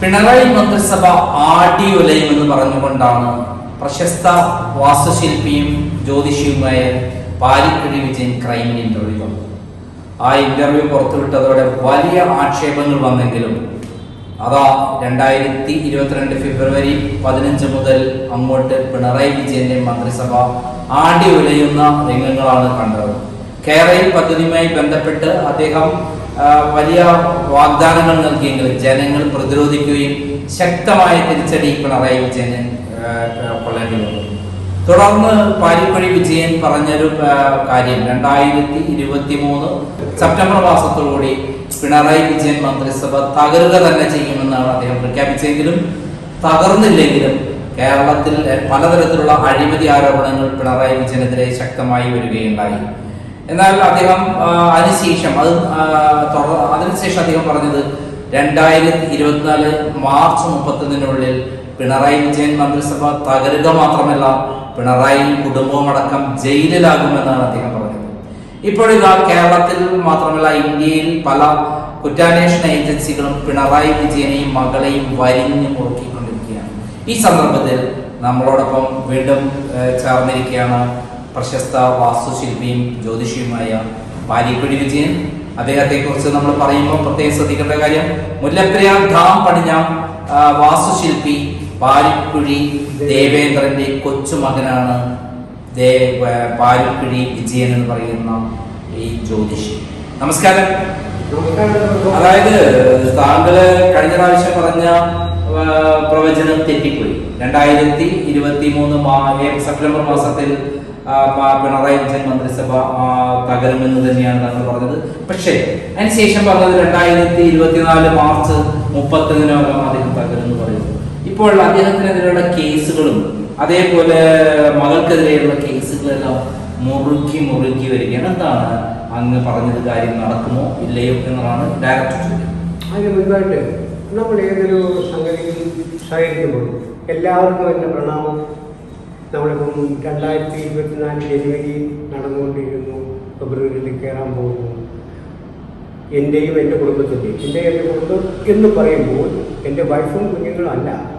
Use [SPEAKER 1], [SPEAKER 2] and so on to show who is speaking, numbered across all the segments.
[SPEAKER 1] പിണറായി മന്ത്രിസഭ ആടി എന്ന് പറഞ്ഞുകൊണ്ടാണ് പ്രശസ്ത വാസ്തുശില്പിയും ജ്യോതിഷിയുമായ പാലിക്കുഴി വിജയൻ ക്രൈം ഇന്റർവ്യൂ തന്നത് ആ ഇന്റർവ്യൂ പുറത്തുവിട്ടതോടെ വലിയ ആക്ഷേപങ്ങൾ വന്നെങ്കിലും അതാ രണ്ടായിരത്തി ഇരുപത്തിരണ്ട് ഫെബ്രുവരി പതിനഞ്ച് മുതൽ അങ്ങോട്ട് പിണറായി വിജയന്റെ മന്ത്രിസഭ ആടി ഉലയുന്ന രംഗങ്ങളാണ് കണ്ടത്. കേരളയിൽ പദ്ധതിയുമായി ബന്ധപ്പെട്ട് അദ്ദേഹം വലിയ വാഗ്ദാനങ്ങൾ നൽകിയെങ്കിലും ജനങ്ങൾ പ്രതിരോധിക്കുകയും ശക്തമായ തിരിച്ചടി പിണറായി വിജയന് ആ, കൊള്ളേണ്ടി വന്നു. തുടർന്ന് പാരിപ്പഴി വിജയൻ പറഞ്ഞൊരു കാര്യം. രണ്ടായിരത്തി ഇരുപത്തി മൂന്ന് സെപ്റ്റംബർ മാസത്തോടുകൂടി പിണറായി വിജയൻ മന്ത്രിസഭ തകരുക തന്നെ ചെയ്യുമെന്നാണ് അദ്ദേഹം പ്രഖ്യാപിച്ചെങ്കിലും തകർന്നില്ലെങ്കിലും കേരളത്തിൽ പലതരത്തിലുള്ള അഴിമതി ആരോപണങ്ങൾ പിണറായി വിജയനെതിരെ ശക്തമായി വരികയുണ്ടായി. എന്നാൽ അദ്ദേഹം അതിനുശേഷം അത് അതിനുശേഷം അദ്ദേഹം പറഞ്ഞത് രണ്ടായിരത്തി ഇരുപത്തിനാല് മാർച്ച് മുപ്പത്തൊന്നിനുള്ളിൽ പിണറായി വിജയൻ മന്ത്രിസഭ തകരുക മാത്രമല്ല പിണറായി കുടുംബമടക്കം ജയിലിലാകുമെന്നാണ് അദ്ദേഹം പറഞ്ഞത്. ഇപ്പോഴിതാ കേരളത്തിൽ മാത്രമല്ല ഇന്ത്യയിൽ പല കുറ്റാന്വേഷണ ഏജൻസികളും പിണറായി വിജയനെയും മകളെയും വരിഞ്ഞു മുറുക്കിക്കൊണ്ടിരിക്കുകയാണ്. ഈ സന്ദർഭത്തിൽ നമ്മളോടൊപ്പം വീണ്ടും ചേർന്നിരിക്കുകയാണ് പ്രശസ്ത വാസ്തുശില്പിയും ജ്യോതിഷിയുമായ പാരിക്കുഴി വിജയൻ. അദ്ദേഹത്തെക്കുറിച്ച് നമ്മൾ പറയുമ്പോൾ പ്രത്യേകം ശ്രദ്ധിക്കേണ്ട കാര്യം മുല്ലപ്പെരിയാർ ധാം പണിഞ്ഞ ആ, വാസ്തുശില്പി പാലിക്കുഴി ദേവേന്ദ്രന്റെ കൊച്ചുമകനാണ് ദേ ഏർ, പാരിക്കുഴി വിജയൻ എന്ന് പറയുന്ന ഈ ജ്യോതിഷി. നമസ്കാരം. അതായത് താങ്കൾ കഴിഞ്ഞ പ്രാവശ്യം പറഞ്ഞ പ്രവചനം തെറ്റിപ്പോയി. രണ്ടായിരത്തി ഇരുപത്തി മൂന്ന് സെപ്റ്റംബർ മാസത്തിൽ പിണറായി വിജയൻ മന്ത്രിസഭ തകരുമെന്ന് തന്നെയാണ് താങ്കൾ പറഞ്ഞത്. പക്ഷേ അതിനുശേഷം പറഞ്ഞത് രണ്ടായിരത്തി ഇരുപത്തിനാല് മാർച്ച് മുപ്പത്തൊന്നിനോളം അദ്ദേഹം തകരുമെന്ന് പറയുന്നു. ഇപ്പോൾ അദ്ദേഹത്തിനെതിരെയുള്ള കേസുകളും അതേപോലെ മകൾക്കെതിരെയുള്ള കേസുകളെല്ലാം മുറുക്കി മുറുക്കി വരികയാണ്. എന്താണ് അങ്ങ് പറഞ്ഞത്? കാര്യം നടക്കുമോ? ഇല്ലയോ എന്നതാണ് ഡയറക്റ്റ് ചോദ്യം.
[SPEAKER 2] അതിന് മുൻപായിട്ട് നമ്മൾ ഏതൊരു സംഗതിയിൽ സഹകരിക്കുമ്പോൾ എല്ലാവർക്കും എന്റെ പ്രണാമം. നമ്മളിപ്പം രണ്ടായിരത്തി ഇരുപത്തിനാല് ജനുവരി നടന്നുകൊണ്ടിരുന്നു ഫെബ്രുവരിയിൽ കയറാൻ പോകുന്നു. എന്റെയും എന്റെ കുടുംബത്തിന്റെയും എന്റെ എന്റെ കുടുംബം എന്ന് പറയുമ്പോൾ എന്റെ വൈഫും കുഞ്ഞുങ്ങളും അല്ല.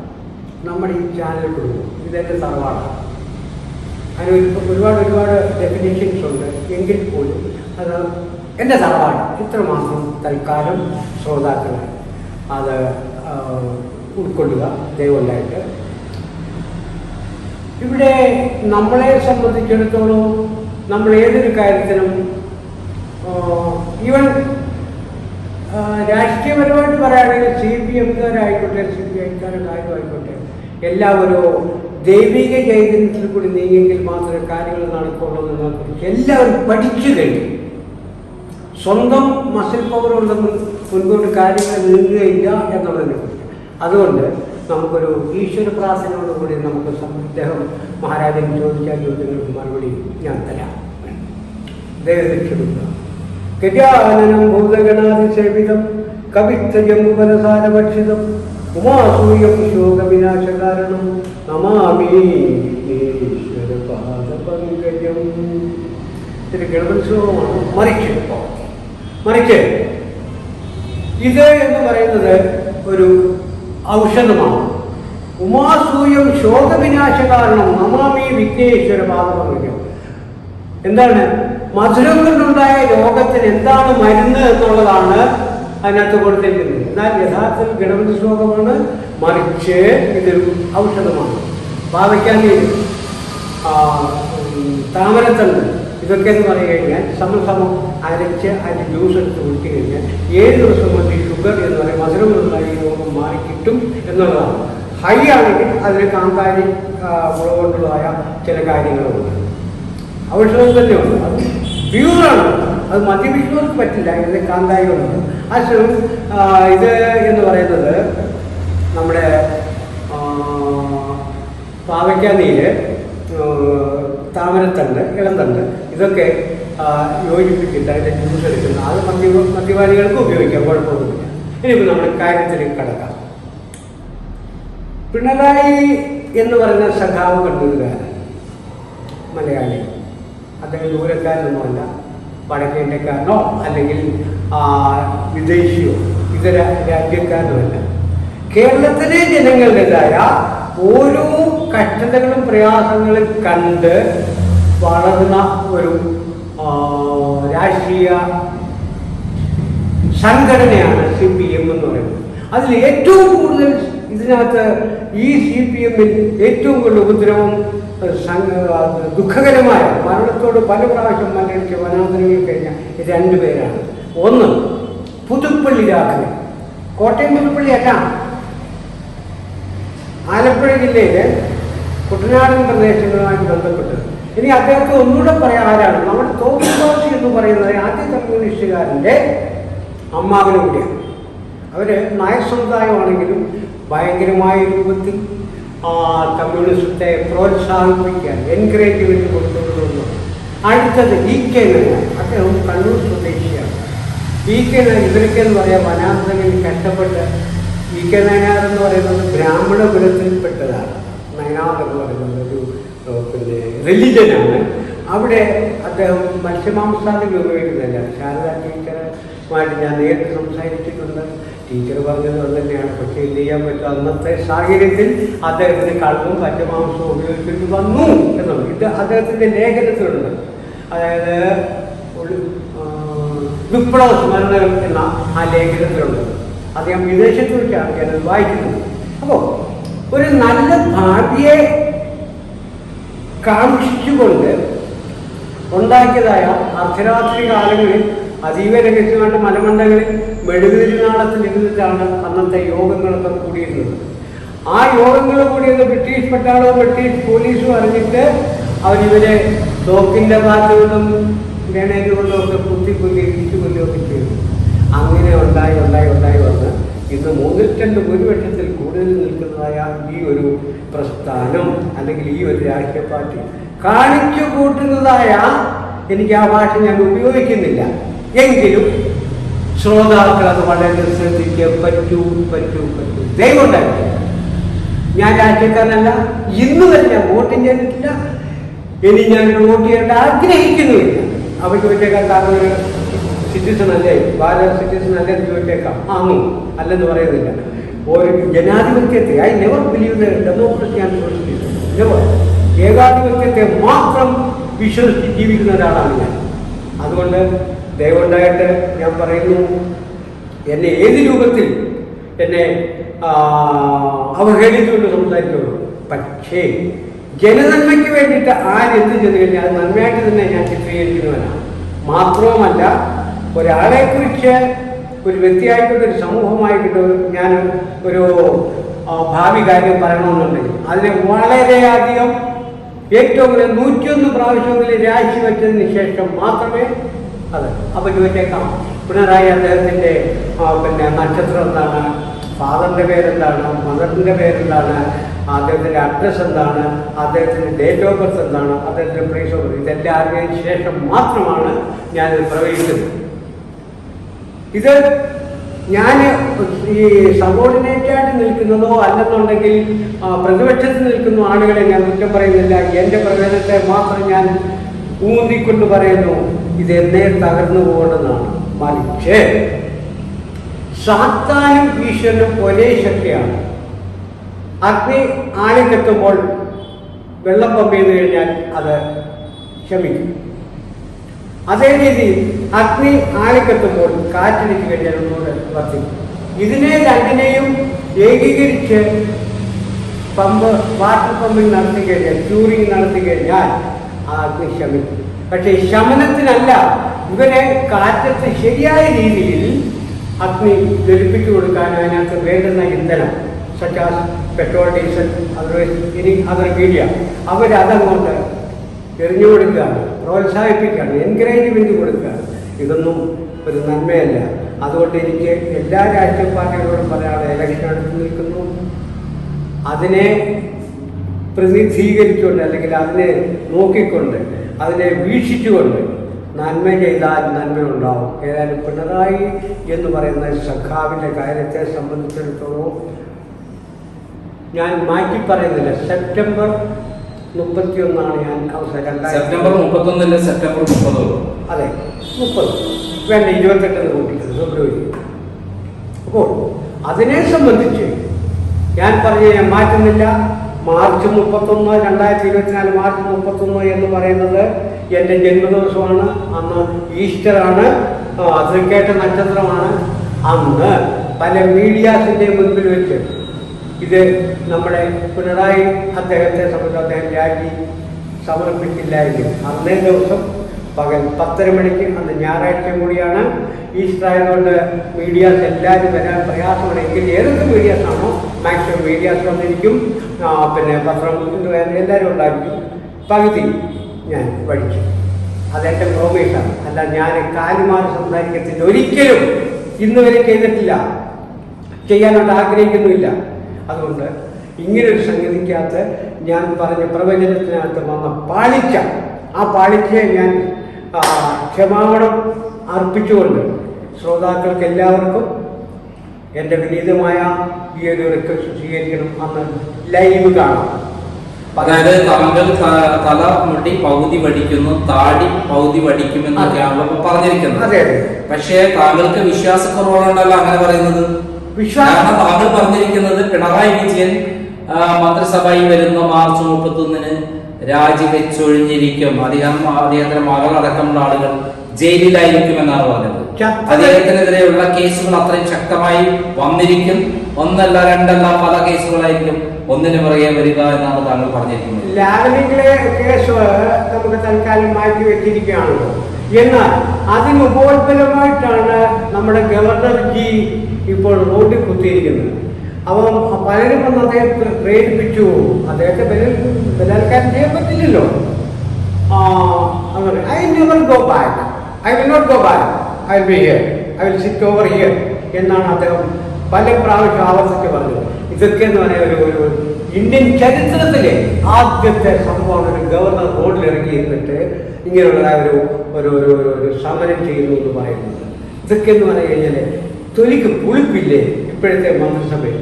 [SPEAKER 2] നമ്മുടെ ഈ ചാനൽ കുടുംബം ഇതെന്റെ സർവാണ് അതിന് ഒരു- ഒരുപാട് ഒരുപാട് ഡെഫിനേഷൻസ് ഉണ്ട്. എങ്കിൽ പോലും അത് എന്റെ തറവാട്. മാസം തൽക്കാലം ശ്രോതാക്കളെ അത് ഉൾക്കൊള്ളുക ദയവുണ്ടായിട്ട് ഇവിടെ നമ്മളെ സംബന്ധിച്ചിടത്തോളം നമ്മൾ ഏതൊരു കാര്യത്തിനും ഈവൻ രാഷ്ട്രീയപരമായിട്ട് പറയുകയാണെങ്കിൽ സി പി എംകാരായിക്കോട്ടെ സി പി ഐക്കാരുടെ കാര്യമായിക്കോട്ടെ എല്ലാവരും ദൈവിക ചൈതന്യത്തിൽ കൂടി നീങ്ങിയെങ്കിൽ മാത്രമേ കാര്യങ്ങൾ നടക്കുള്ളൂ എന്നതിനെക്കുറിച്ച് എല്ലാവരും പഠിച്ചു കഴിഞ്ഞു സ്വന്തം മസിൽ പവർ ഉണ്ടെന്ന് മുൻപോട്ട് കാര്യങ്ങൾ നീങ്ങുകയില്ല എന്നുള്ളതിനെ കുറിച്ച് അതുകൊണ്ട് നമുക്കൊരു ഈശ്വര പ്രാർത്ഥനയോടുകൂടി നമുക്ക് അദ്ദേഹം മഹാരാജൻ ചോദിച്ച ചോദ്യങ്ങൾക്ക് മറുപടി ഞാൻ തരാം. ക്ഷമിക്കുക ഗജാനനം ഭൂതഗണാതിസേവിതം കവിത്തജമ്പുപരസാരഭക്ഷിതം ഉമാസൂയം ശോകവിനാശകാരണം നമാമി ഈശ്വരപാദപങ്കജം ഇത് ഗണപത്സവമാണ് മറിച്ച്. മറിച്ച്. ഇത് എന്ന് പറയുന്നത് ഒരു ഔഷധമാണ്. ഉമാസൂയം ശോകവിനാശകാരണം നമാമി വിഘ്നേശ്വര പാദപ്രമിക്കും എന്താണ്? മധുരം കൊണ്ടുണ്ടായ രോഗത്തിന് എന്താണ് മരുന്ന് എന്നുള്ളതാണ് അതിനകത്ത് കൊടുത്തിരിക്കുന്നത്. എന്നാൽ യഥാർത്ഥത്തിൽ ഗണപതി ശ്ലോകമാണ് മറിച്ച് ഇതൊരു ഔഷധമാണ്. ഭാവിക്കാൻ താമരത്തണ്ട്. ഇതൊക്കെ എന്ന് പറഞ്ഞു കഴിഞ്ഞാൽ സമസമം അരച്ച് അതിന്റെ ജ്യൂസ് എടുത്ത് കുടിച്ചു കഴിഞ്ഞാൽ ഏഴ് ദിവസം കൊണ്ട് ഷുഗർ എന്ന് പറയും മധുരം എന്നുള്ള ഈ രോഗം മാറി കിട്ടും എന്നുള്ളതാണ്. ഹൈ ആണെങ്കിൽ അതിന് കാന്താരി മുളക് കൊണ്ടുള്ളതായ ചില കാര്യങ്ങളുണ്ട്. ഔഷധം തന്നെയുണ്ട് അത് പ്യൂറാണ് അത് മദ്യപിക്കുന്നവർക്ക് പറ്റില്ല. ഇത് കാന്താരികളുണ്ട് അശ്വം ഇത് എന്ന് പറയുന്നത് നമ്മുടെ പാവയ്ക്കാനീര് താമരത്തണ്ട് ഇളന്തണ്ട് ഇതൊക്കെ യോജിപ്പിച്ചിട്ട് അതിന്റെ ജ്യൂസ് എടുക്കുന്ന അത് മദ്യ മദ്യപാനികൾക്ക് ഉപയോഗിക്കാം കുഴപ്പമൊന്നുമില്ല. ഇനിയിപ്പോൾ നമ്മുടെ കാര്യത്തിലേക്ക് കടക്കാം. പിണറായി എന്ന് പറയുന്ന സഖാവ് കണ്ണൂരുകാരൻ മലയാളി. അദ്ദേഹം ദൂരക്കാരനൊന്നുമല്ല വടക്കേണ്ടക്കാരനോ അല്ലെങ്കിൽ വിദേശിയോ ഇതര രാജ്യക്കാരനുമല്ല. കേരളത്തിലെ ജനങ്ങളുടേതായ ഓരോ കഷ്ടതകളും പ്രയാസങ്ങളും കണ്ട് വളർന്ന ഒരു രാഷ്ട്രീയ സംഘടനയാണ് സി പി എം എന്ന് പറയുന്നത്. അതിൽ ഏറ്റവും കൂടുതൽ ഇതിനകത്ത് ഈ സി പി എമ്മിൽ ഏറ്റവും കൂടുതൽ ഉപദ്രവം ദുഃഖകരമായ മരണത്തോട് പല പ്രാവശ്യം മരണിച്ച വനാന്തരങ്ങളിൽ കഴിഞ്ഞ രണ്ട് പേരാണ്. ഒന്ന് പുതുപ്പള്ളി രാഘവൻ. കോട്ടയം പുതുപ്പള്ളി അല്ല ആലപ്പുഴ ജില്ലയിലെ കുട്ടനാടൻ പ്രദേശങ്ങളുമായി ബന്ധപ്പെട്ടത് ഇനി അദ്ദേഹത്തെ ഒന്നുകൂടെ പറയാൻ ആരാണ്? നമ്മുടെ തോമസ് എന്ന് പറയുന്നത് ആദ്യ കമ്മ്യൂണിസ്റ്റുകാരന്റെ അമ്മാവനും കൂടിയാണ്. അവർ നയസമുദായമാണെങ്കിലും സമുദായമാണെങ്കിലും ഭയങ്കരമായ രൂപത്തിൽ ആ കമ്മ്യൂണിസത്തെ പ്രോത്സാഹിപ്പിക്കാൻ എൻകറേജ്മെന്റ് കൊടുത്തുകൊണ്ടുവന്നു അടുത്തത് ഇ കെ നായർ അദ്ദേഹം കണ്ണൂർ സ്വദേശിയാണ്. ഇ കെ നായർ ഇവരൊക്കെ എന്ന് പറയാൻ വനാന്തരങ്ങളിൽ കഷ്ടപ്പെട്ട് ഇ കെ നയനാർ എന്ന് പറയുന്നത് ബ്രാഹ്മണ കുലത്തിൽപ്പെട്ടതാണ്. നയനാർ എന്ന് പറയുന്നത് ഒരു പിന്നെ റിലീജിയനാണ് അവിടെ അദ്ദേഹം മത്സ്യമാംസാദികൾ ഉപയോഗിക്കുന്നില്ല ശാരദ ടീച്ചറുമായിട്ട് ഞാൻ നേരിട്ട് സംസാരിച്ചിട്ടുണ്ട്. ടീച്ചർ പറഞ്ഞത് തന്നെയാണ്. പക്ഷേ എന്ത് ചെയ്യാൻ പറ്റും? അന്നത്തെ സാഹചര്യത്തിൽ അദ്ദേഹത്തിന് കള്ളും പച്ചമാംസവും ഉപയോഗിച്ചിട്ട് വന്നു എന്നുള്ളത്. ഇത് അദ്ദേഹത്തിന്റെ ലേഖനത്തിലുണ്ട്. അതായത് ഒരു വിപ്ലവ സ്മരണകൾ എന്ന ആ ലേഖനത്തിലുണ്ട്. അദ്ദേഹം വിദേശത്ത് വെച്ചാണ് ഞാനത് വായിക്കുന്നത്. അപ്പോൾ ഒരു നല്ല ഭാവിയെ കാക്ഷിച്ചുകൊണ്ട് ഉണ്ടാക്കിയതായ അർദ്ധരാത്രി കാലങ്ങളിൽ അതീവ രഹസ്യമായിട്ട് മലമണ്ടകളിൽ മെഴുകുതിരിനാളത്തിൽ ഇരുന്നിട്ടാണ് അന്നത്തെ യോഗങ്ങളൊക്കെ കൂടിയിരുന്നത്. ആ യോഗങ്ങൾ കൂടിയത് ബ്രിട്ടീഷ് പട്ടാളവും ബ്രിട്ടീഷ് പോലീസും അറിഞ്ഞിട്ട് അവരിവരെ തോക്കിന്റെ ഭാഗത്തുകൊണ്ടും ഗ്രനേഡ് ഒക്കെ കുത്തി കൊല്ലി ഇടിച്ചു കൊല്ലുകയൊക്കെ ചെയ്തു. അങ്ങനെ ഉണ്ടായി ഉണ്ടായി ഉണ്ടായി വന്ന്. ഇന്ന് മൂന്നിൽ രണ്ട് ഭൂരിപക്ഷത്തിൽ കൂടുതൽ നിൽക്കുന്നതായ ഈ ഒരു പ്രസ്ഥാനം അല്ലെങ്കിൽ ഈ ഒരു രാഷ്ട്രീയ പാർട്ടി കാണിച്ചു കൂട്ടുന്നതായ എനിക്ക് ആ ഭാഷ ഞാൻ ഉപയോഗിക്കുന്നില്ല. എങ്കിലും ശ്രോതാക്കൾ അത് വളരെ ശ്രദ്ധിക്കുക പറ്റൂ പറ്റൂ പറ്റൂ. ദൈവം ഞാൻ രാഷ്ട്രീയക്കാരനല്ല. ഇന്ന് വരെ ഞാൻ ചെയ്തിട്ടില്ല ഇനി ഞാൻ വോട്ട് ചെയ്യേണ്ട ആഗ്രഹിക്കുന്നുമില്ല അവർക്ക് വെച്ചേക്കാൻ കാരണം സിറ്റിസൺ അല്ലേ? ബാല സിറ്റിസൺ അല്ലേ എന്ന് ചോദിച്ചേക്കാം. ആന്നു അല്ലെന്ന് പറയുന്നില്ല. ഒരു ജനാധിപത്യത്തെ I never believe democracy and never ഏകാധിപത്യത്തെ മാത്രം വിശ്വസിച്ച് ജീവിക്കുന്ന ഒരാളാണ് ഞാൻ. അതുകൊണ്ട് ദയവുണ്ടായിട്ട് ഞാൻ പറയുന്നു എന്നെ ഏത് രൂപത്തിൽ എന്നെ അവഹേളിച്ചുകൊണ്ട് സംസാരിക്കുള്ളൂ പക്ഷേ ജനനന്മയ്ക്ക് വേണ്ടിയിട്ട് ആരെന്ത് ചെയ്തു കഴിഞ്ഞാൽ നന്മയായിട്ട് തന്നെ ഞാൻ ചിത്രീകരിക്കുന്നവനാണ്. മാത്രവുമല്ല ഒരാളെ കുറിച്ച് ഒരു വ്യക്തിയായിക്കോട്ടെ ഒരു സമൂഹമായിട്ട് ഞാൻ ഒരു ഭാവി കാര്യം പറയണമെന്നുണ്ടെങ്കിൽ അതിനെ വളരെയധികം ഏറ്റവും കൂടുതൽ നൂറ്റിയൊന്ന് പ്രാവശ്യങ്ങളിൽ രാശി വെച്ചതിന് ശേഷം മാത്രമേ അതെ അപ്പൊ ചോദിച്ചേക്കാം. പിണറായി അദ്ദേഹത്തിന്റെ പിന്നെ നക്ഷത്രം എന്താണ്? ഫാദറിന്റെ പേരെന്താണ്? മദറിന്റെ പേരെന്താണ്? അദ്ദേഹത്തിന്റെ അഡ്രസ് എന്താണ്? അദ്ദേഹത്തിന്റെ ഡേറ്റ് ഓഫ് ബർത്ത് എന്താണ്? അദ്ദേഹത്തിന്റെ പ്ലേസ് ഓഫ് ഇതെല്ലാം അറിഞ്ഞതിന് ശേഷം മാത്രമാണ് ഞാനിത് പ്രവഹിക്കുന്നത് ഇത് ഞാൻ ഈ സബോർഡിനേറ്റ് ആയിട്ട് നിൽക്കുന്നതോ അല്ലെന്നുണ്ടെങ്കിൽ പ്രതിപക്ഷത്തിൽ പ്രതിപക്ഷത്ത് നിൽക്കുന്ന ആളുകളെ ഞാൻ കുറ്റം പറയുന്നില്ല. എന്റെ പ്രവേദനത്തെ മാത്രം ഞാൻ ഊന്നിക്കൊണ്ട് പറയുന്നു. ഇത് എന്നെ തകർന്നു പോകേണ്ടതാണ്. മറിച്ച് സാത്താനും ഈശ്വരനും ഒരേ ശക്തിയാണ്. അഗ്നി ആളിക്കെത്തുമ്പോൾ വെള്ളം പമ്പ് ചെയ്ത് കഴിഞ്ഞാൽ അത് ശമിക്കും. അതേ രീതിയിൽ അഗ്നി ആളിക്കെത്തുമ്പോൾ കാറ്റിലേക്ക് കഴിഞ്ഞാൽ ഒന്നുകൂടെ വർദ്ധിക്കും. ഇതിനെ രണ്ടിനെയും ഏകീകരിച്ച് പമ്പ് വാട്ടർ പമ്പിംഗ് നടത്തി കഴിഞ്ഞാൽ ക്യൂറിങ് നടത്തി കഴിഞ്ഞാൽ ആ അഗ്നി ശമിക്കും പക്ഷേ ശമനത്തിനല്ല ഇവരെ കാറ്റത്ത് ശരിയായ രീതിയിൽ അഗ്നി ജ്വലിപ്പിച്ചു കൊടുക്കാൻ അതിനകത്ത് വേണ്ടുന്ന ഇന്ധനം such as petrol diesel otherwise ഇനി അതർ മീഡിയ അവരതങ്ങോട്ട് എറിഞ്ഞു കൊടുക്കുകയാണ് പ്രോത്സാഹിപ്പിക്കുകയാണ് എൻകറേജ്മെന്റ് കൊടുക്കുകയാണ് ഇതൊന്നും ഒരു നന്മയല്ല. അതുകൊണ്ട് എനിക്ക് എല്ലാ രാഷ്ട്രീയ പാർട്ടികളോടും പറയാതെ ഇലക്ഷൻ അടുത്ത് നിൽക്കുന്നു. അതിനെ പ്രതിനിധീകരിച്ചുകൊണ്ട് അല്ലെങ്കിൽ അതിനെ നോക്കിക്കൊണ്ട് അതിനെ വീക്ഷിച്ചുകൊണ്ട് നന്മ ചെയ്താൽ നന്മ ഉണ്ടാവും ഏതായാലും പിണറായി എന്ന് പറയുന്ന സഖാവിന്റെ കാര്യത്തെ സംബന്ധിച്ചിടത്തോളം ഞാൻ മാറ്റി പറയുന്നില്ല സെപ്റ്റംബർ മുപ്പത്തിയൊന്നാണ് ഞാൻ അവസാനം
[SPEAKER 1] സെപ്റ്റംബർ മുപ്പത്തൊന്നില്ല സെപ്റ്റംബർ മുപ്പതോ
[SPEAKER 2] അതെ മുപ്പത്. വേണ്ട ഇരുപത്തെട്ടെന്ന് കൂട്ടിയത് ഫെബ്രുവരി അപ്പോൾ അതിനെ സംബന്ധിച്ച് ഞാൻ പറഞ്ഞ ഞാൻ മാറ്റുന്നില്ല. മാർച്ച് മുപ്പത്തൊന്ന് രണ്ടായിരത്തി ഇരുപത്തിനാല് മാർച്ച് മുപ്പത്തൊന്ന് എന്ന് പറയുന്നത് എന്റെ ജന്മദിവസമാണ്. അന്ന് ഈസ്റ്ററാണ് തൃക്കേട്ട നക്ഷത്രമാണ്. അന്ന് പല മീഡിയാസിന്റെ മുൻപിൽ വെച്ച് ഇത് നമ്മുടെ പിണറായി അദ്ദേഹത്തെ സംബന്ധിച്ച് അദ്ദേഹം രാജി സമർപ്പിച്ചില്ലായിരിക്കും അന്നേ ദിവസം പകൽ പത്തര മണിക്ക് അന്ന് ഞായറാഴ്ച കൂടിയാണ് ഈസ്റ്റർ ആയതുകൊണ്ട് മീഡിയാസ് എല്ലാവരും വരാൻ പ്രയാസമുണ്ടെങ്കിൽ ഏതൊക്കെ മീഡിയാസ് ആണോ മാക്സിമം മീഡിയാസ് വന്നിരിക്കും. പിന്നെ പത്രം എല്ലാവരും ഉണ്ടായിരിക്കും. പകുതി ഞാൻ പഠിച്ചു അതെന്റെ പ്രോമേഷാണ് അല്ല ഞാൻ കാലുമാറി സംസാരിക്കത്തില്ല. ഒരിക്കലും ഇന്ന് വരെ ചെയ്തിട്ടില്ല. ചെയ്യാനായിട്ട് ആഗ്രഹിക്കുന്നുമില്ല. അതുകൊണ്ട് ഇങ്ങനൊരു സംഗതിക്കകത്ത് ഞാൻ പറഞ്ഞ പ്രവചനത്തിനകത്ത് വന്ന പാളിക്ക ആ പാളിച്ചയെ ഞാൻ ക്ഷമാപണം അർപ്പിച്ചുകൊണ്ട് ശ്രോതാക്കൾക്ക് എല്ലാവർക്കും എന്റെ വിനീതമായ ഈ ഒരു റിക്വസ്റ്റ് സ്വീകരിക്കണം അന്ന് ലൈവ് കാണാം.
[SPEAKER 1] അതായത് താങ്കൾ തല മുടി പകുതി വടിക്കുന്നു താടി പകുതി വടിക്കുമെന്നൊക്കെയാണല്ലോ പറഞ്ഞിരിക്കുന്നത്. പക്ഷേ താങ്കൾക്ക് വിശ്വാസക്കുറവുണ്ടല്ലോ അങ്ങനെ പറയുന്നത്?
[SPEAKER 2] വിശ്വാസം.
[SPEAKER 1] താങ്കൾ പറഞ്ഞിരിക്കുന്നത് പിണറായി വിജയൻ മന്ത്രിസഭയിൽ വരുന്ന മാർച്ച് മുപ്പത്തൊന്നിന് രാജിവെച്ചൊഴിഞ്ഞിരിക്കും. അദ്ദേഹം അദ്ദേഹത്തിന്റെ മകളടക്കമുള്ള ആളുകൾ ജയിലിലായിരിക്കും എന്നാണ് പറഞ്ഞത് അദ്ദേഹത്തിനെതിരെയുള്ള കേസുകൾ അത്രയും ശക്തമായി വന്നിരിക്കും. ഒന്നല്ല രണ്ടല്ല പല കേസുകളായിരിക്കും ഒന്നിനു പുറകെ വരിക എന്നാണ് താങ്കൾ പറഞ്ഞിരിക്കുന്നത്.
[SPEAKER 2] ലാവലിംഗിലെ കേസ് നമുക്ക് തൽക്കാലം മാറ്റി വെച്ചിരിക്കുകയാണല്ലോ. എന്നാൽ അതിന് ഉപോത്ബലമായിട്ടാണ് നമ്മുടെ ഗവർണർ ജി ഇപ്പോൾ റോഡിൽ കുത്തിയിരിക്കുന്നത്. അപ്പം പലരും വന്ന് അദ്ദേഹത്തെ പ്രേരിപ്പിച്ചു. അദ്ദേഹത്തെ ബലൽ ബലാത്കാരം ചെയ്യാൻ പറ്റില്ലല്ലോ. I never go back I will not go back I be here I will sit over here എന്നാണ് അദ്ദേഹം പല പ്രാവശ്യം ആവർത്തിച്ച് പറഞ്ഞത്. ഇതൊക്കെ എന്ന് പറയുന്ന ഒരു ഒരു ഇന്ത്യൻ ചരിത്രത്തിലെ ആദ്യത്തെ സംഭവമാണ് ഒരു ഗവർണർ റോഡിൽ ഇറങ്ങി ഇരുന്നിട്ട് ഇങ്ങനെയുള്ള ഒരു ഒരു- ഒരു സമരം ചെയ്യുന്നു എന്ന് പറയുന്നത്. ഇതൊക്കെ എന്ന് പറഞ്ഞു കഴിഞ്ഞാൽ തൊലിക്ക് പുളിപ്പില്ലേ? ഇപ്പോഴത്തെ മന്ത്രിസഭയിൽ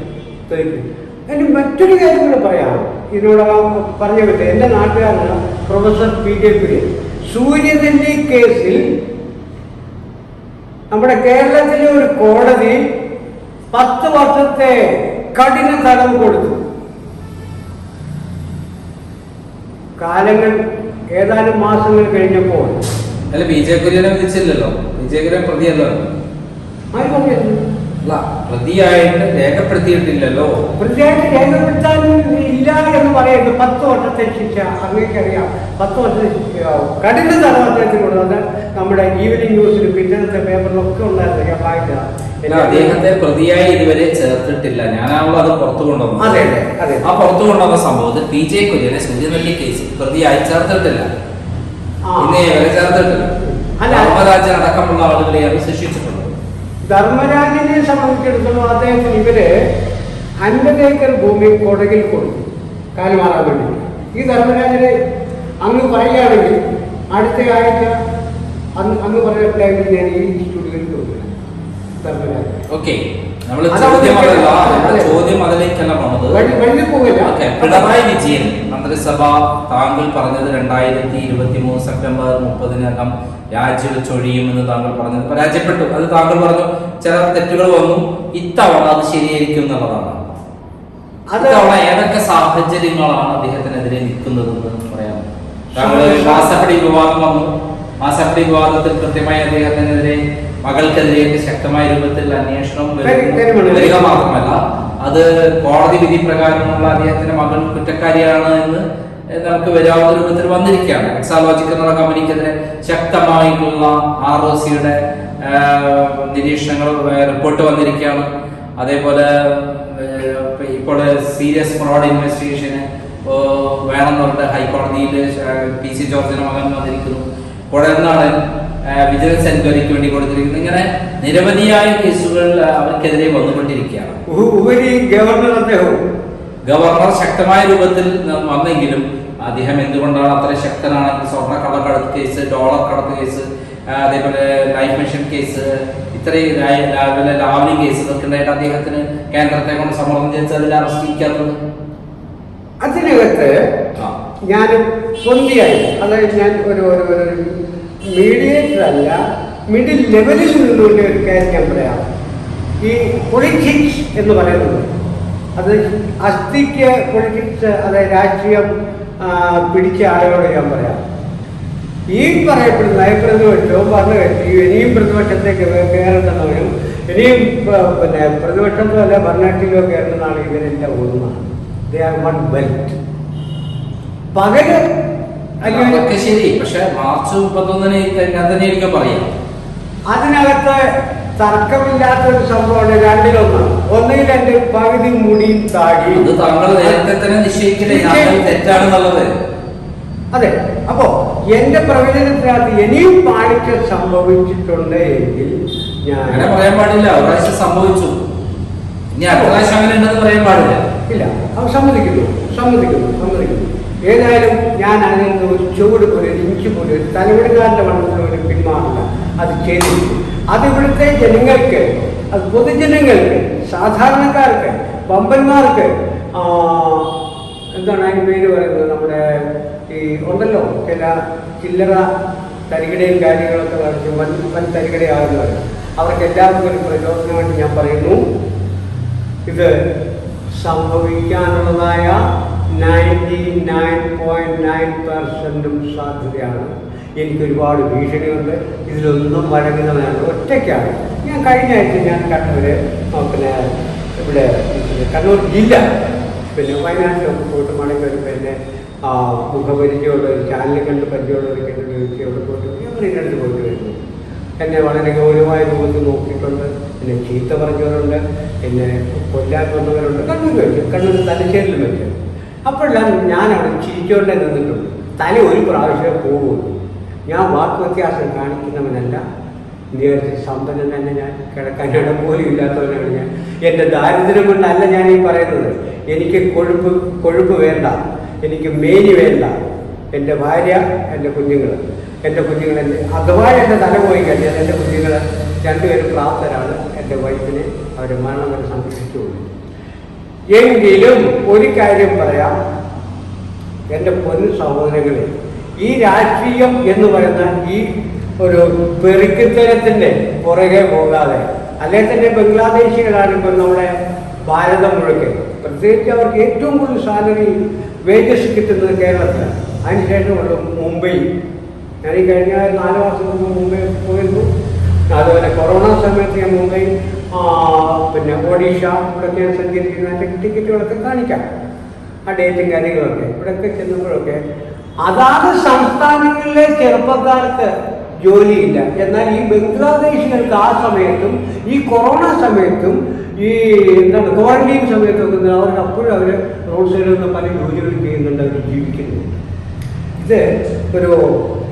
[SPEAKER 2] തൊലിക്ക്. അതിന് മറ്റൊരു കാര്യം കൂടെ പറയാം. ഇതിനോട് പറഞ്ഞു വിട്ടേ എന്റെ നാട്ടുകാരനാണ് professor P J P Suryanelli കേസിൽ നമ്മുടെ കേരളത്തിലെ ഒരു കോടതി പത്ത് വർഷത്തെ കഠിന തടവ് കൊടുത്തു. കാലങ്ങൾ ഏതാനും മാസങ്ങൾ കഴിഞ്ഞപ്പോൾ
[SPEAKER 1] അല്ല ബി ജെ കുര്യനെ വിധിച്ചില്ലല്ലോ ബി ജെ കുര്യൻ പ്രതിയല്ലോ. അല്ല പ്രതിയായിട്ട് രേഖപ്പെടുത്തിയിട്ടില്ലല്ലോ.
[SPEAKER 2] പ്രതിയായിട്ട് രേഖപ്പെടുത്താൻ ഇല്ല എന്ന് പറയുന്നത് പത്ത് വർഷത്തെ ശിക്ഷ. അങ്ങേക്കറിയാം പത്ത് വർഷത്തെ ശിക്ഷയാവും. കഠിന അദ്ദേഹത്തിന് കൊടുത്തത് നമ്മുടെ ഈവനിങ് ന്യൂസിൽ പിന്നത്തെ പേപ്പറിലൊക്കെ ഉണ്ടായിരുന്നു. ഞാൻ വായിച്ചതാ.
[SPEAKER 1] അല്ല, അദ്ദേഹത്തെ പ്രതിയായി ഇതുവരെ ചേർത്തിട്ടില്ല. ഞാനാണല്ലോ അത് പുറത്തു കൊണ്ടുവന്നു
[SPEAKER 2] അതെ അതെ അതെ.
[SPEAKER 1] ആ പുറത്തു കൊണ്ടുവന്ന സംഭവത്തിൽ പി ജെ കുര്യനെ സൂര്യനെല്ലി കേസിൽ പ്രതിയായി ചേർത്തിട്ടില്ല. ഇന്നേ വരെ ചേർത്തിട്ടില്ല. അടക്കമുള്ള ആളുകളെ ശിക്ഷിച്ചിട്ടുള്ളത്
[SPEAKER 2] ധർമ്മരാജനെ സംബന്ധിച്ചിടത്തോളം അദ്ദേഹത്തിന് ഇവർ അൻപത് ഏക്കർ ഭൂമി കൊടകിൽ കൊടുത്തു. കാലുമാറാൻ വേണ്ടി. ഈ ധർമ്മരാജനെ അങ്ങ് പറയുകയാണെങ്കിൽ അടുത്ത ആഴ്ച അന്ന് അങ്ങ് പറഞ്ഞ ടൈമിൽ ഞാൻ ഈ സ്റ്റുഡിയോയിൽ കൊടുക്കുന്നു ധർമ്മരാജൻ
[SPEAKER 1] ഓക്കെ ചോദ്യം അതിലേക്കല്ല പോണത്. പിണറായി വിജയൻ. മന്ത്രിസഭ താങ്കൾ പറഞ്ഞത് രണ്ടായിരത്തി ഇരുപത്തി മൂന്ന് സെപ്റ്റംബർ മുപ്പതിനകം രാജിവെച്ചൊഴിയുമെന്ന് താങ്കൾ പറഞ്ഞത്. പരാജയപ്പെട്ടു. അത് താങ്കൾ പറഞ്ഞു ചില തെറ്റുകൾ വന്നു. ഇത്തവണ അത് ശരിയായിരിക്കും എന്നുള്ളതാണ്. അതവണ ഏതൊക്കെ സാഹചര്യങ്ങളാണ് അദ്ദേഹത്തിനെതിരെ നിൽക്കുന്നതെന്ന് പറയാം. താങ്കൾ മാസപ്പടി വിവാദം വന്നു. മാസപ്പടി വിവാദത്തിൽ കൃത്യമായി അദ്ദേഹത്തിനെതിരെ മകൾക്കെതിരെയൊക്കെ ശക്തമായ രൂപത്തിൽ അന്വേഷണം. വരിക മാത്രമല്ല അത് കോടതി വിധി പ്രകാരമുള്ള അദ്ദേഹത്തിന്റെ മകൻ കുറ്റക്കാരിയാണ് എന്ന് നമുക്ക് വരാവുന്ന രൂപത്തിൽ വന്നിരിക്കുകയാണ്. എക്സാലോജിക്കൽ എന്നുള്ള കമ്പനിക്കെതിരെ ശക്തമായിട്ടുള്ള ആർ ഒ സിയുടെ നിരീക്ഷണങ്ങൾ റിപ്പോർട്ട് വന്നിരിക്കുകയാണ്. അതേപോലെ ഇപ്പോൾ സീരിയസ് ഫ്രോഡ് ഇൻവെസ്റ്റിഗേഷന് വേണമെന്ന് പറഞ്ഞിട്ട് ഹൈക്കോടതിയിൽ പി സി ജോർജിന്റെ മകൻ വന്നിരിക്കുന്നു. കുഴൽനാടൻ വിജിലൻസ് എൻക്വയറിക്ക് വേണ്ടി കൊടുത്തിരിക്കുന്നത്. ഇങ്ങനെ നിരവധിയായ കേസുകൾ അവർക്കെതിരെ വന്നുകൊണ്ടിരിക്കുകയാണ്.
[SPEAKER 2] ഉപരി ഗവർണർ അദ്ദേഹവും
[SPEAKER 1] ഗവർണർ ശക്തമായ രൂപത്തിൽ വന്നെങ്കിലും അദ്ദേഹം എന്തുകൊണ്ടാണ് അത്ര ശക്തനാണെങ്കിൽ സ്വർണ കള്ളക്കടത്ത് കേസ് ഡോളർ കടത്ത് കേസ് അതേപോലെ ലൈഫ് മിഷൻ കേസ് ഇത്രയും ലാവലി കേസ് ഇതൊക്കെ ഉണ്ടായിട്ട് അദ്ദേഹത്തിന് കേന്ദ്രത്തെ കൊണ്ട് സമ്മർദ്ദം ചെയ്ത് അതിൽ അറസ്റ്റ് ചെയ്യിക്കാത്തത്?
[SPEAKER 2] അതിനകത്ത്
[SPEAKER 1] ആ.
[SPEAKER 2] ഞാൻ പൊന്തിയായി അതായത് ഞാൻ ഒരു ഒരു ഒരു മീഡിയേറ്റർ അല്ല മിഡിൽ ലെവലിൽ നിന്നുകൊണ്ട് ഒരു കാര്യം ഞാൻ പറയാം. ഈ പൊളിറ്റിക്സ് എന്ന് പറയുന്നത് അത് അസ്ഥിക്ക് പൊളിറ്റിക്സ് അതായത് രാഷ്ട്രീയം പിടിച്ച ആളുകളോട് ഞാൻ പറയാം. ഈ പറയപ്പെടുന്ന പ്രതിപക്ഷവും പറഞ്ഞു കഴിഞ്ഞു ഇനിയും പ്രതിപക്ഷത്തേക്ക് കയറുന്നവരും ഇനിയും പിന്നെ പിന്നെ പ്രതിപക്ഷത്തോ അല്ല ഭരണത്തിലോ കയറുന്നതാണ് ഇവരെല്ലാം ഓർമ്മ ദേ ആർ വൺ ബെൽറ്റ് അല്ലെങ്കിൽ
[SPEAKER 1] അതൊക്കെ ശരി. പക്ഷെ മാർച്ച് മുപ്പത്തൊന്നിന് ഞാൻ തന്നെ എനിക്ക് പറയാം.
[SPEAKER 2] അതിനകത്ത് തർക്കമില്ലാത്ത ഒരു സംഭവമാണ് രണ്ടിലൊന്ന്. ഒന്നിൽ രണ്ട് പകുതി മുടി താടി
[SPEAKER 1] അത് താങ്കൾ നേരത്തെ തന്നെ നിശ്ചയിക്കില്ല തെറ്റാണെന്നുള്ളത്.
[SPEAKER 2] അതെ. അപ്പോ എന്റെ പ്രവചനത്തിനകത്ത് ഇനിയും പാളിച്ച സംഭവിച്ചിട്ടുണ്ട് എങ്കിൽ ഞാൻ
[SPEAKER 1] അങ്ങനെ പറയാൻ പാടില്ല. ഒരാഴ്ച സംഭവിച്ചു. ഇനി അടുത്ത പ്രാവശ്യം അങ്ങനെ ഉണ്ടെന്ന് പറയാൻ പാടില്ല.
[SPEAKER 2] ഇല്ല. അവ സമ്മതിക്കുന്നു. സമ്മതിക്കുന്നു. സമ്മതിക്കുന്നു ഏതായാലും ഞാൻ അതിൽ നിന്ന് ഒരു ചുവട് പോലെ ഒരു ഇഞ്ച് പോലെ ഒരു തലവിടുകാരന്റെ മണ്ഡലത്തിൽ ഒരു പിന്മാറില്ല അത് ചെയ്തു അത് ഇവിടുത്തെ ജനങ്ങൾക്ക് അത് പൊതുജനങ്ങൾക്ക് സാധാരണക്കാർക്ക് പമ്പന്മാർക്ക് എന്താണ് അതിന് പേര് പറയുന്നത് നമ്മുടെ ഈ ഉണ്ടല്ലോ ചില ചില്ലറ തരികടയും കാര്യങ്ങളൊക്കെ കാണിച്ച് വൻ വൻ തരികടയാകുന്നവർ അവർക്ക് എല്ലാവർക്കും ഒരു പ്രചോദനമായിട്ട് ഞാൻ പറയുന്നു. ഇത് സംഭവിക്കാനുള്ളതായ നയന്റി നയൻ പോയിന്റ് നയൻ പെർസെന്റും സാധ്യതയാണ്. എനിക്ക് ഒരുപാട് ഭീഷണിയുണ്ട്. ഇതിലൊന്നും വഴങ്ങുന്നതാണ് ഒറ്റയ്ക്കാണ്. ഞാൻ കഴിഞ്ഞ ആഴ്ച ഞാൻ കണ്ണൂര് പിന്നെ ഇവിടെ കണ്ണൂർ ജില്ല. പിന്നെ വയനാട്ടിലൊക്കെ പോയിട്ട് മടങ്ങി എന്നെ ആ, മുഖപരിചയമുള്ള ഒരു ചാനൽ കണ്ട് പരിചയമുള്ളവരൊക്കെ എന്നോട് ചോദിച്ചു അവിടെ പോയിട്ട് ഞാൻ ഇങ്ങോട്ട് പോയിട്ട് വരുന്നു. എന്നെ വളരെ ഗൗരവമായ രൂപത്തിൽ നോക്കിയിട്ടുണ്ട്. എന്നെ ചീത്ത പറഞ്ഞവരുണ്ട്. എന്നെ കൊല്ലാൻ വന്നവരുണ്ട്. കണ്ണൂർ വെച്ചു കണ്ണൂർ തലശ്ശേരിയിലും വെച്ചു അപ്പോഴെല്ലാം ഞാൻ അവിടെ ചിരിച്ചോണ്ടേ നിന്നിട്ടുണ്ട് തല ഒരു പ്രാവശ്യം പോകുള്ളൂ ഞാൻ വാക്ക് വ്യത്യാസം കാണിക്കുന്നവനല്ല. നേരത്തെ സമ്പന്നൻ തന്നെ ഞാൻ. കിടക്കാനിടം പോലും ഇല്ലാത്തവനാണ് ഞാൻ. എന്റെ ദാരിദ്ര്യം കൊണ്ടല്ല ഞാൻ ഈ പറയുന്നത്. എനിക്ക് കൊഴുപ്പ് കൊഴുപ്പ് വേണ്ട. എനിക്ക് മേനി വേണ്ട. എന്റെ ഭാര്യ എന്റെ കുഞ്ഞുങ്ങൾ എന്റെ കുഞ്ഞുങ്ങൾ എന്റെ അഥവാ എന്റെ തല പോയി കഴിഞ്ഞാൽ എന്റെ കുഞ്ഞുങ്ങൾ രണ്ടുപേരും പ്രാപ്തരാണ്. എന്റെ വൈഫിനെ അവരെ മരണം വരെ സംരക്ഷിച്ചുള്ളൂ എങ്കിലും ഒരു കാര്യം പറയാം. എന്റെ പൊന്നു സഹോദരങ്ങളെ ഈ രാഷ്ട്രീയം എന്ന് പറയുന്ന ഈ ഒരു പെറുക്കിത്തരത്തിന്റെ പുറകെ പോകാതെ അല്ലെ തന്നെ ബംഗ്ലാദേശികളാണ് ഇപ്പം നമ്മുടെ ഭാരതം മുഴുക്കെ പ്രത്യേകിച്ച് അവർക്ക് ഏറ്റവും കൂടുതൽ സാലറി വേജസ് കിട്ടുന്നത് കേരളത്തിലാണ്. അതിനുശേഷമുള്ള മുംബൈ. ഞാൻ ഈ കഴിഞ്ഞ നാല് മാസം മുമ്പ് മുംബൈ പോയിരുന്നു. അതുപോലെ കൊറോണ സമയത്ത് ഞാൻ മുംബൈ പിന്നെ ഒഡീഷ ഞാൻ സഞ്ചരിക്കുന്ന ടിക്കറ്റുകളൊക്കെ കാണിക്കാം. ആ ഡേറ്റും കാര്യങ്ങളൊക്കെ. ഇവിടെയൊക്കെ ചെല്ലുമ്പോഴൊക്കെ അതാത് സംസ്ഥാനങ്ങളിലെ ചെറുപ്പക്കാർക്ക് ജോലിയില്ല. എന്നാൽ ഈ ബംഗ്ലാദേശികൾക്ക് ആ സമയത്തും ഈ കൊറോണ സമയത്തും ഈ എന്താണ് ക്വാറന്റൈൻ സമയത്തൊക്കെ അവർക്ക് അപ്പോഴും അവർ റോഡ് സൈഡിൽ നിന്ന് പല ജോലികളും ചെയ്യുന്നുണ്ട് അവർ ജീവിക്കുന്നു ഇത് ഒരു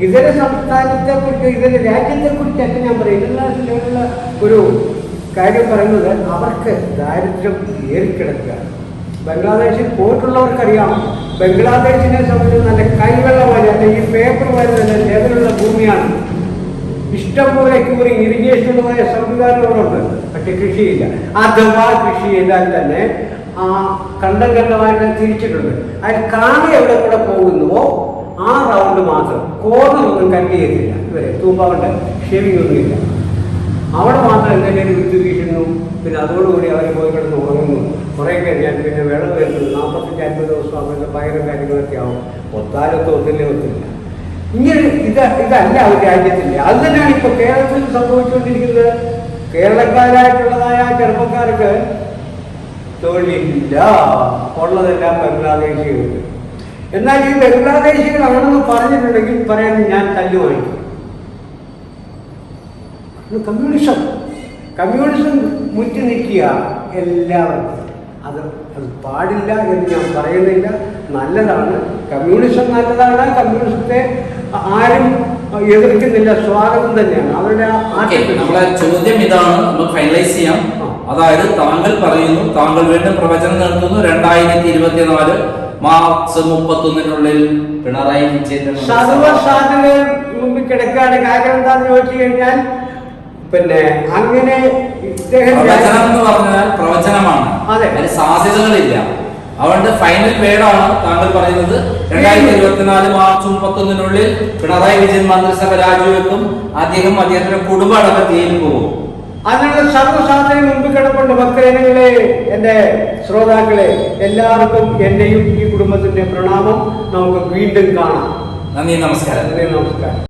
[SPEAKER 2] ഇതര സംസ്ഥാനത്തെ കുറിച്ച് ഇതര രാജ്യത്തെ കുറിച്ചൊക്കെ ഞാൻ പറയും. ഇന്റർനാഷണലുള്ള ഒരു കാര്യം പറയുന്നത് അവർക്ക് ദാരിദ്ര്യം ഏറിക്കിടക്കുകയാണ് ബംഗ്ലാദേശിൽ പോയിട്ടുള്ളവർക്കറിയാം ബംഗ്ലാദേശിനെ സംബന്ധിച്ച് നല്ല കൈവെള്ളമായി അല്ലെ ഈ പേപ്പർ വരുന്ന ലെവലുള്ള ഭൂമിയാണ്. ഇഷ്ടംപോലെ കൂറി ഇറിഗേഷനുമായ സംവിധാനങ്ങളുണ്ട് പക്ഷെ കൃഷിയില്ല. അഥവാ കൃഷി ചെയ്താൽ തന്നെ ആ കണ്ടം കണ്ടമായിട്ട് തിരിച്ചിട്ടുണ്ട്. അതിൽ കാണി എവിടെ കൂടെ പോകുന്നുവോ ആ റൗണ്ട് മാത്രം. കോതൊന്നും കട്ട് ചെയ്തില്ല ഇവരെ തൂമ്പാവണ്ട ഷേവിംഗ് ഒന്നുമില്ല അവിടെ മാത്രം എന്തെങ്കിലും വിത്ത് വീഴുന്നു പിന്നെ അതോടുകൂടി അവർ പോയി കിടന്ന് ഉറങ്ങുന്നു. കുറേ ഞാൻ പിന്നെ വെള്ളം വരുന്നു. നാൽപ്പത്തഞ്ച് അൻപത് ദിവസം അവരുടെ ഭയങ്കര കാര്യങ്ങളൊക്കെ ആവും. ഒത്താലൊക്കെ ഒത്തില്ലേ ഒത്തില്ല ഇങ്ങനെ ഇത് ഇതല്ല ഒരു രാജ്യത്തിന്റെ. അത് തന്നെയാണ് ഇപ്പൊ കേരളത്തിൽ സംഭവിച്ചുകൊണ്ടിരിക്കുന്നത്. കേരളക്കാരായിട്ടുള്ളതായ ചെറുപ്പക്കാർക്ക് തൊഴിലില്ല. ഉള്ളതെല്ലാം ബംഗ്ലാദേശികളുണ്ട് എന്നാൽ ഈ ബംഗ്ലാദേശികളാണെന്ന് പറഞ്ഞിട്ടുണ്ടെങ്കിൽ പറയാൻ ഞാൻ തല്ലു വാങ്ങിക്കും ഇത് കമ്മ്യൂണിസം കമ്മ്യൂണിസം മുറ്റി നിൽക്കുക എല്ലാവർക്കും അത് അത് പാടില്ല എന്ന് ഞാൻ പറയുന്നില്ല. നല്ലതാണ്. കമ്മ്യൂണിസം നല്ലതാണ്. കമ്മ്യൂണിസത്തെ ആരും എതിർക്കുന്നില്ല. സ്വാഗതം തന്നെയാണ്. അവരുടെ
[SPEAKER 1] നമ്മളെ ചോദ്യം ഇതാണ്. നമുക്ക് ഫൈനലൈസ് ചെയ്യാം. അതായത് താങ്കൾ പറയുന്നു താങ്കൾ വീണ്ടും പ്രവചനം നടത്തുന്നു രണ്ടായിരത്തി ഇരുപത്തിനാല് മാർച്ച് മുപ്പത്തൊന്നിനുള്ളിൽ പിണറായി വിജയൻ
[SPEAKER 2] സർവസാധ്യത മുമ്പിൽ കിടക്കുകയാണ്. കാര്യം എന്താണെന്ന് ചോദിച്ചു കഴിഞ്ഞാൽ പിന്നെ അങ്ങനെ
[SPEAKER 1] പ്രവചനം എന്ന് പറഞ്ഞാൽ പ്രവചനമാണ്.
[SPEAKER 2] അതെ.
[SPEAKER 1] അതിന് സാധ്യതകളില്ല. അതുകൊണ്ട് ഫൈനൽ വേർഡാണ് താങ്കൾ പറയുന്നത്. രണ്ടായിരത്തി ഇരുപത്തിനാല് മാർച്ച് മുപ്പത്തൊന്നിനുള്ളിൽ പിണറായി വിജയൻ മന്ത്രിസഭ രാജിവെക്കും. അദ്ദേഹം അദ്ദേഹത്തിന്റെ കുടുംബം അടക്കം ജയിലിൽ പോകും.
[SPEAKER 2] അതിനുള്ള സർവസാധനം മുമ്പിൽ കിടപ്പുണ്ട്. ഭക്തജനങ്ങളെ എന്റെ ശ്രോതാക്കളെ എല്ലാവർക്കും എന്റെയും ഈ കുടുംബത്തിന്റെ പ്രണാമം. നമുക്ക് വീണ്ടും കാണാം.
[SPEAKER 1] നന്ദി നമസ്കാരം.
[SPEAKER 2] നന്ദി നമസ്കാരം.